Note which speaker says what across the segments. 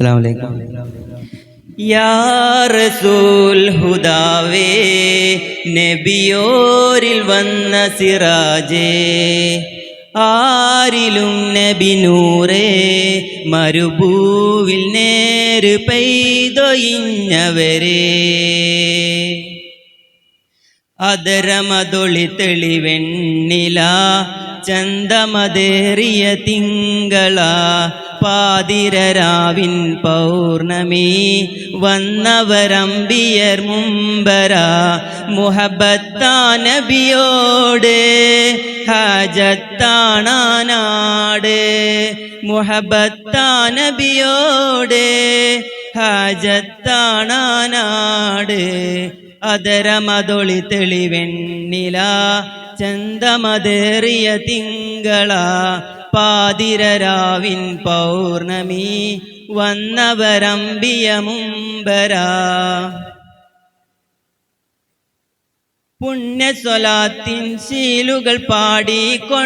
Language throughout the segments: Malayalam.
Speaker 1: അസ്സലാമു അലൈക്കും
Speaker 2: യാ റസൂൽ ഹുദാവേ നബിയോരിൽ വന്ന സിറാജേ ആരിലും നബി നൂറേ മരുഭൂവിൽ നേര് പെയ്തൊയിഞ്ഞവരേ. അതരമതൊളി തെളിവെണ്ണില ചന്തമതേറിയ തിങ്കള പാതിരരാവിൻ പൗർണമി. വന്നവരമ്പിയർ മുമ്പര മുഹബത്താനബിയോട് ഹാജത്താണാനാട്. മുഹബത്താനബിയോട് ഹാജത്താണാനാട്. അതരമതൊളി തെളിവെണ്ണില ചന്തമതേറിയ തിങ്കള പാതിരരാവിൻ പൗർണമി വന്നവരമ്പിയ മുമ്പര. പുണ്യസ്വലാത്തിൻ ശീലുകൾ പാടിക്കൊണ്ടേറെ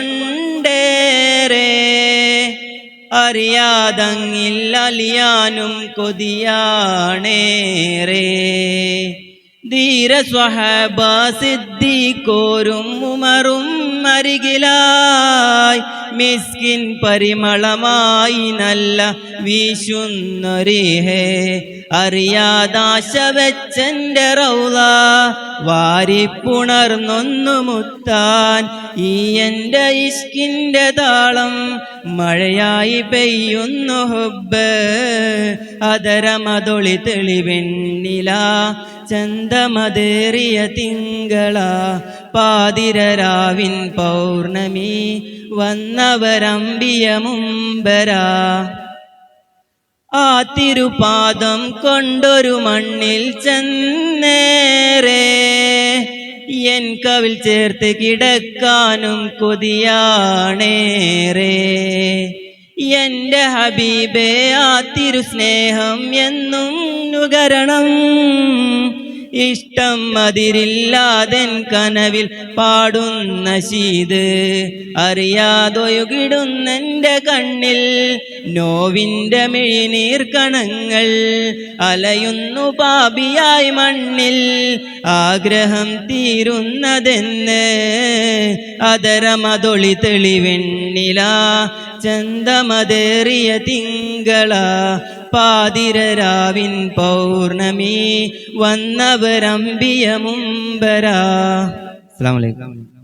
Speaker 2: അറിയാതങ്ങിൽ അലിയാനും കൊതിയാണേറെ. ധീര സ്വഹബ സിദ്ധിക്കോരും ഉമറും അരികിലായി. മിസ്കിൻ പരിമളമായി നല്ല വീശുന്നൊരിഹേ. അറിയാതാശ വെച്ചെന്റെ റൗള വാരിപ്പുണർന്നൊന്നു മുത്താൻ ഈ എന്റെ ഇഷ്കിന്റെ താളം മഴയായി പെയ്യുന്നു ഹുബ് അതരമതൊളി തെളിവെണ്ണില. ചന്തമതേറിയ തിങ്കള. പാതിരരാവിൻ പൗർണമി വന്നവരമ്പിയ മുമ്പരാ. ആ തിരുപാദം കൊണ്ടൊരു മണ്ണിൽ ചെന്നേറെ. എൻ കവിൽ ചേർത്ത് കിടക്കാനും കൊതിയാണേറെ. എന്റെ ഹബീബേ ആ തിരുസ്നേഹം എന്നും നുകരണം. ഇഷ്ടം അതിരില്ലാതെ കനവിൽ പാടുന്ന ശീത് അറിയാതൊയുകിടുന്നെന്റെ കണ്ണിൽ നോവിന്റെ മിഴിനീർ കണങ്ങൾ അലയുന്നു പാപിയായി മണ്ണിൽ ആഗ്രഹം തീരുന്നതെന്ന് അതരമതൊളി തെളിവെണ്ണില ചന്തമതേറിയ തിങ്കള പാതിരരാവിൻ പൗർണമി വന്നവരമ്പിയ മുമ്പരാ.
Speaker 1: അസ്സലാമു അലൈക്കും.